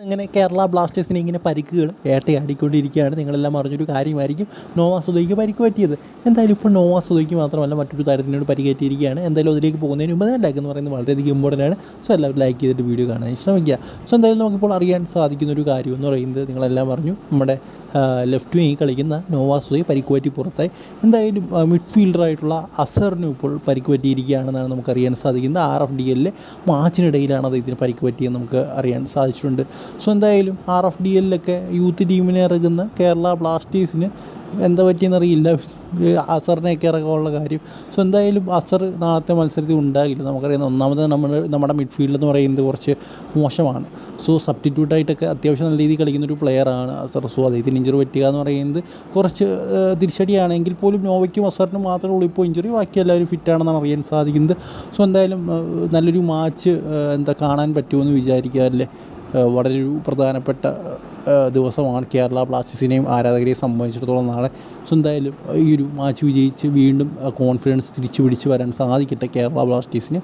അങ്ങനെ കേരള ബ്ലാസ്റ്റേഴ്സിനെ ഇങ്ങനെ പരിക്കുകൾ വേട്ടയാടിക്കൊണ്ടിരിക്കുകയാണ് നിങ്ങളെല്ലാം അറിഞ്ഞൊരു കാര്യമായിരിക്കും. നോവാ സുദോയ്ക്ക് പരിക്ക് പറ്റിയത്. എന്തായാലും ഇപ്പോൾ നോവാ സുദോയ്ക്ക് മാത്രമല്ല മറ്റൊരു താരത്തിനോട് പരിക്കേറ്റിയിരിക്കുകയാണ് എന്തായാലും അതിലേക്ക് പോകുന്നതിന് മുമ്പ് തന്നെ ലൈക്ക് എന്ന് പറയുന്നത് വളരെയധികം ഇമ്പോർട്ടന്റ് ആണ്. സോ എല്ലാവരും ലൈക്ക് ചെയ്തിട്ട് വീഡിയോ കാണാൻ ശ്രമിക്കുക. സോ എന്തായാലും നമുക്കിപ്പോൾ അറിയാൻ സാധിക്കുന്ന ഒരു കാര്യം എന്ന് പറയുന്നത് നിങ്ങളെല്ലാം പറഞ്ഞു നമ്മുടെ ലെഫ്റ്റ് വിങ് കളിക്കുന്ന നോവാസുയെ പരിക്കുപറ്റി പരിക്ക് പറ്റി പുറത്തായി എന്തായാലും മിഡ്ഫീൽഡറായിട്ടുള്ള അസറിനും ഇപ്പോൾ പരിക്ക് പറ്റിയിരിക്കുകയാണെന്നാണ് നമുക്ക് അറിയാൻ സാധിക്കുന്നത് ആർ എഫ് ഡി എല്ലിലെ മാച്ചിനിടയിലാണ് അദ്ദേഹത്തിന് പരിക്ക് പറ്റിയെന്ന് നമുക്ക് അറിയാൻ സാധിച്ചിട്ടുണ്ട്. സോ എന്തായാലും ആർ എഫ് ഡി എല്ലിലൊക്കെ യൂത്ത് ടീമിനെ ഇറങ്ങുന്ന കേരള ബ്ലാസ്റ്റേഴ്സിന് എന്താ പറ്റിയെന്നറിയില്ല അസറിനെയൊക്കെ ഇറക്കാനുള്ള കാര്യം. സോ എന്തായാലും അസർ നാളത്തെ മത്സരത്തിൽ ഉണ്ടാകില്ല. നമുക്കറിയാം ഒന്നാമത് നമ്മൾ നമ്മുടെ മിഡ്ഫീൽഡ് എന്ന് പറയുന്നത് കുറച്ച് മോശമാണ്. സോ സബ്സ്റ്റിറ്റ്യൂട്ടായിട്ടൊക്കെ അത്യാവശ്യം നല്ല രീതിയിൽ കളിക്കുന്ന ഒരു പ്ലെയറാണ് അസർ. സോ അദ്ദേഹത്തിന് ഇഞ്ചുറി പറ്റുക എന്ന് പറയുന്നത് കുറച്ച് തിരിച്ചടിയാണെങ്കിൽ പോലും നോവയ്ക്കും അസറിനും മാത്രമേ ഉള്ളൂ. ഇപ്പോൾ ഇഞ്ചുറി ബാക്കി എല്ലാവരും ഫിറ്റാണെന്നാണ് അറിയാൻ സാധിക്കുന്നത്. സോ എന്തായാലും നല്ലൊരു മാച്ച് എന്താ കാണാൻ പറ്റുമെന്ന് വിചാരിക്കുക അല്ലേ വളരെ ഒരു പ്രധാനപ്പെട്ട ദിവസമാണ് കേരള ബ്ലാസ്റ്റേഴ്സിനെയും ആരാധകരെയും സംബന്ധിച്ചിടത്തോളം നാളെ. സോ എന്തായാലും ഈ ഒരു മാച്ച് വിജയിച്ച് വീണ്ടും കോൺഫിഡൻസ് തിരിച്ചു പിടിച്ച് വരാൻ സാധിക്കട്ടെ കേരള ബ്ലാസ്റ്റേഴ്സിന്?